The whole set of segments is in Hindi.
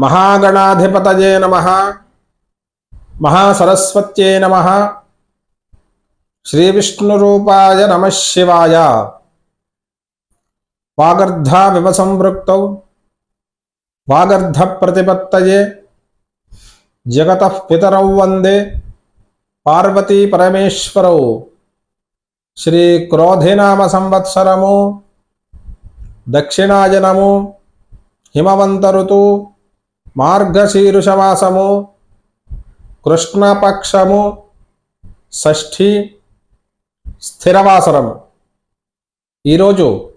మహాగణాధిపతయే నమ. మహాసరస్వత్యే నమ. శ్రీవిష్ణురూపాయ నమ శివాయ. వాగర్ధావివ సంవృక్తౌ వాగర్ధ ప్రతిపత్తయే జగత పితరౌ వందే. పార్వతీ పరమేశ్వరౌ శ్రీ క్రోధినామ సంవత్సరము దక్షిణాయనము. హిమవంత ఋతు మార్గశీరుషమాసము కృష్ణపక్షము షష్ఠి స్థిరవాసరము. ఈరోజు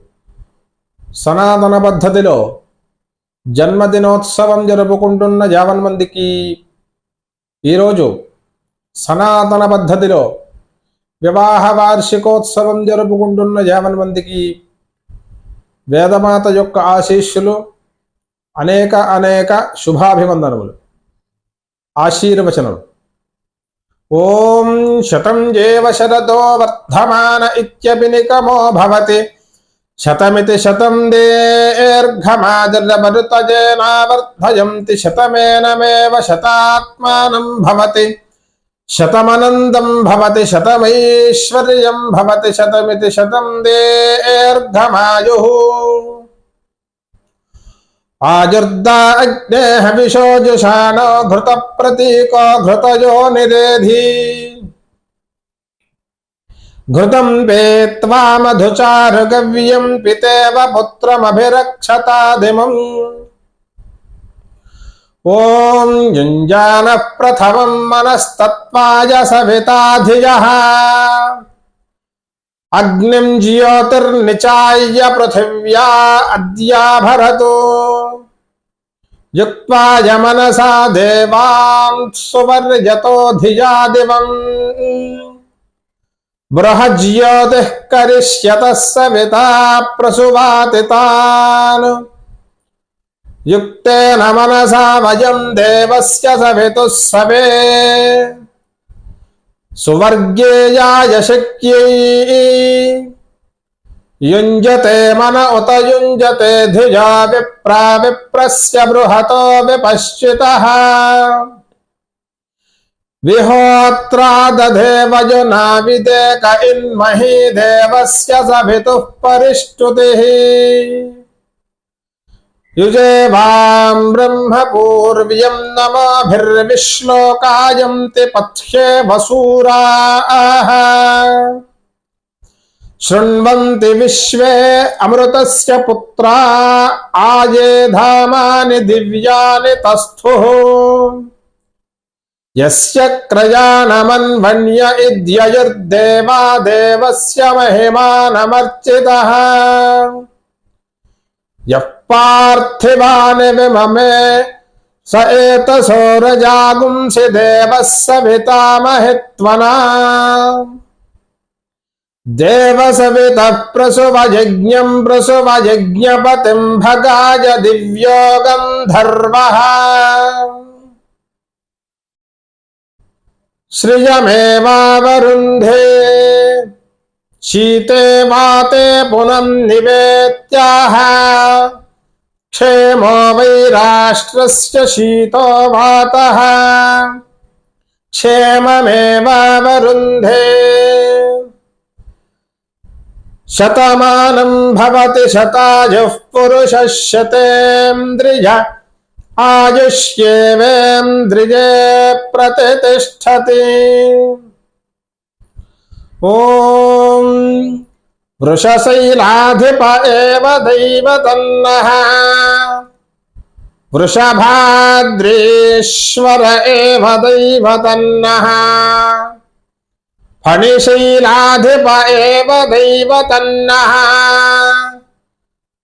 సనాతన పద్ధతిలో జన్మదినోత్సవం జరుపుకుంటున్న యావన్ మందికి ఈరోజు సనాతన పద్ధతిలో వివాహ వార్షికోత్సవం జరుపుకుంటున్న యావన్ మందికి వేదమాత యొక్క ఆశీస్సులు అనేక అనేక శుభాభివందనములు ఆశీర్వచనలు ఓం శతం జీవ శరదో వర్ధమాన ఇత్యభినికమో భవతి శతమితి శతం దీర్ఘమాదిర్భరుతజేనావర్ధయంతి శతమేనమేవ శతాత్మానం భవతి శతమనందం భవతి శతమైశ్వర్యం భవతి శతమితి శతం దీర్ఘమాయు आजुर्दा अग्ने हविषो जुषाणो घृतप्रतीको घृतयो निरेधि घृतं पेत्वा मधुचारुगव्यं पितेव पुत्रमभिरक्षताधिमम् ॐ युञ्जानः प्रथम मनस्तत्त्वाय सविताधियः अग्निम ज्योतिर्निचाय्य पृथिव्या अद्या भरतो युक्त्वा यमनसा देवां सुवर्यतो धिया दिवम्। बृहज्योतिः करिष्यतः सविता प्रसुवातितान्। युक्तेन मनसा वयम् देवस्य सवितुः सवे। सुवर्गे यायशक्यै युंजते मन उत युंजते धिजा विप्रा विप्रस्य बृहतो विपश्चितः। विहोत्रा दधे वजुना विदेक इन्मही देवस्य सभितुः परिष्टुतिः। युजे वां ब्रह्मपूर्व्यं नमाभिर्विश्लोकायं ते पथ्ये वसूरा। आह शृण्वन्ति विश्वे अमृतस्य पुत्रा आए धामानि दिव्यानि तस्थुः। यस्य क्रयाणमन्वन्य इद्ययुर्देवा देवस्य महिमानमर्चितः। यः पार्थिवानि विममे, स एतसोरजागुंसि देवः सवितामहित्वना देवसवितः प्रसुवयज्ञम् प्रसुवयज्ञपतिम् भगाय दिव्यो गन्धर्वः श्रियमेवावरुन्धे शीते वाते पुनम् निवेत्याह क्षेमो वै राष्ट्रस्य शीतो वातः क्षेममेवावरुन्धे शतमानं भवति शतायुः पुरुषः शतेन्द्रिय आयुष्येवेन्द्रिये प्रतितिष्ठति ॐ वृषशैलाधिप एव दैवतन्नः। वृषभाद्रीश्वर एव दैवतन्नः। फणिशैलाधिप एव दैवतन्नः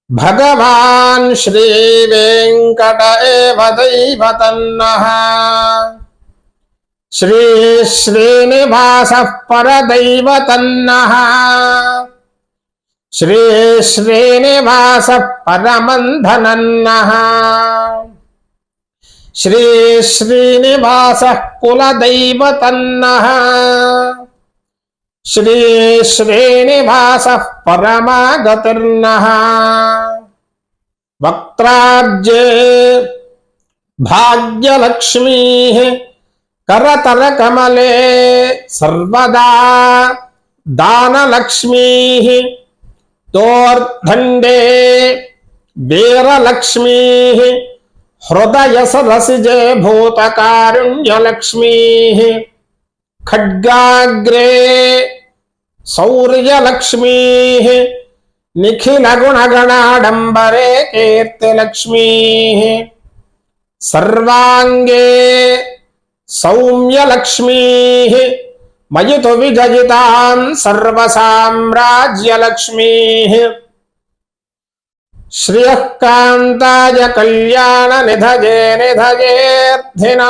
भगवान् श्रीवेङ्कट एव दैवतन्नः श्री श्रीनिवासः परदैवतन्नः श्री श्रीनिवासः परमन्धनन्नः। श्री श्रीनिवासः कुलदैवतन्नः श्री श्रीनिवासः परमागतिर्नः भाग्यलक्ष्मीः करतरकमले सर्वदा दानलक्ष्मीः। तोर्दण्डे वीरलक्ष्मीः हृदयसरसिजे भूतकारुण्यलक्ष्मीः। खड्गाग्रे सौर्यलक्ष्मीः निखिलगुणगणाडम्बरे कीर्तिलक्ष्मीः सर्वाङ्गे सौम्यलक्ष्मीः मयि तु विजयिताम् सर्वसाम्राज्यलक्ष्मीः। श्रियः कान्ताय कल्याणनिधये निधयेऽर्थिनाम्